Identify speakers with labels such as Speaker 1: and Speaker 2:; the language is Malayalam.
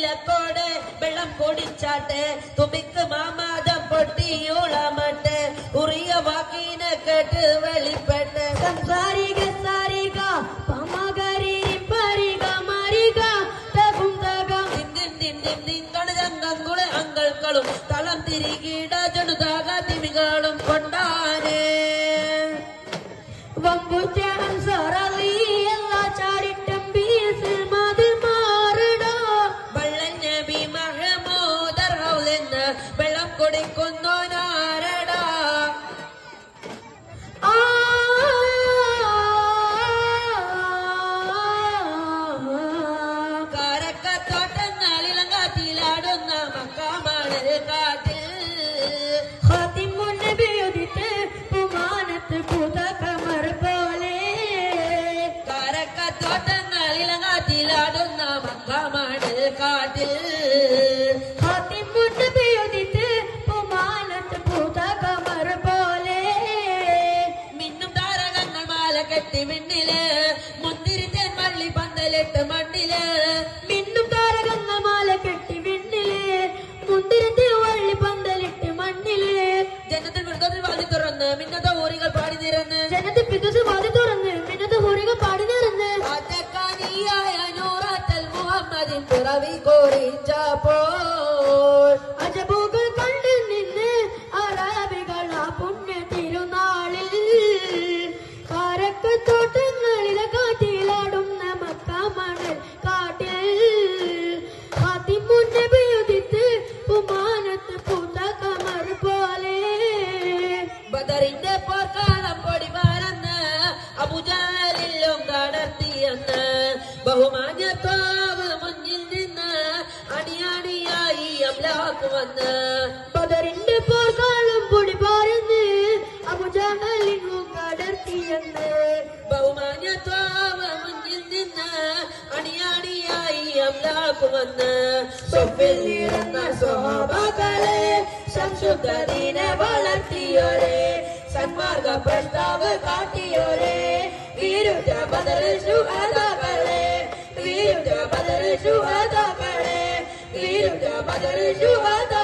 Speaker 1: விளக்கோடு வெள்ளம் கொடிச்சாட்டு தும்பிக்கு மாமாதம்
Speaker 2: பொட்டி ஊழாமட்டு. உரிய வாக்கின கேட்டு வெளிப்பட்டு.
Speaker 1: சம்சாரிகள்
Speaker 2: കാരക്കത്തോട്ടങ്ങളിലങ്കാത്തിലാടുന്ന മക്കാമാണ് കാട്ടിൽ.
Speaker 1: ഖാതിമുൻ നബിയുദിത്ത് പുമാനത്ത് പുത കമർ പോലെ
Speaker 2: മിന്നും താരകങ്ങൾ മാല കെട്ടി മിന്നിൽ മുന്തിരിത്തെ മള്ളി പന്തലിട്ട് മണ്ണിൽ.
Speaker 1: മിന്നും താരകങ്ങൾ മാല കെട്ടി വിണ്ണിൽ മുന്തിരത്തെ വള്ളി പന്തലിട്ട് മണ്ണിൽ.
Speaker 2: ജനത്തിൽ മൃഗത്തിൽ വാതി തുറന്ന് മിന്നത പിറവി കോറിച്ചപ്പോൾ
Speaker 1: അജബുകൾ കണ്ടു നിന്ന് അറബികൾ പുണ്യ തിരുനാളിൽ കാരക്കത്തോട്ടങ്ങളിലെ കാറ്റിലാടുന്ന മക്കാമണൽ കാട്ടിൽ. അതിമുന്നബിയുദിത്ത് കുമാനത്ത് പൂത്ത കമർ പോലെ.
Speaker 2: ബദറിന്റെ പോർക്കാളം പൊടി അബുജാലിലും ബഹുമാന്യത്തോവ് വന്ന്
Speaker 1: ബദറിന്റെ പോർക്കാലം പൊടി പാരുന്ന്. അബുജാലിനും കടർത്തിയെന്ന്.
Speaker 2: ബഹുമാന്യത്തോവ് മുന്നിൽ നിന്ന് അണിയണിയായി അമ്ലാക്ക് വന്ന് സ്വപ്പിൽ നിറന്ന സ്വഭാവകളെ സംശുദ്ധീനെ വളർത്തിയോരെ. സന്മാർഗ പ്രസ്താവ് കാട്ടിയോരെ. വിരുദ്ധ ബദൽ ശുഹദകളെ വിരുദ്ധ ബദൽ ശുഹദകളെ വിരുദ്ധ ബദൽ ശുഹദകളെ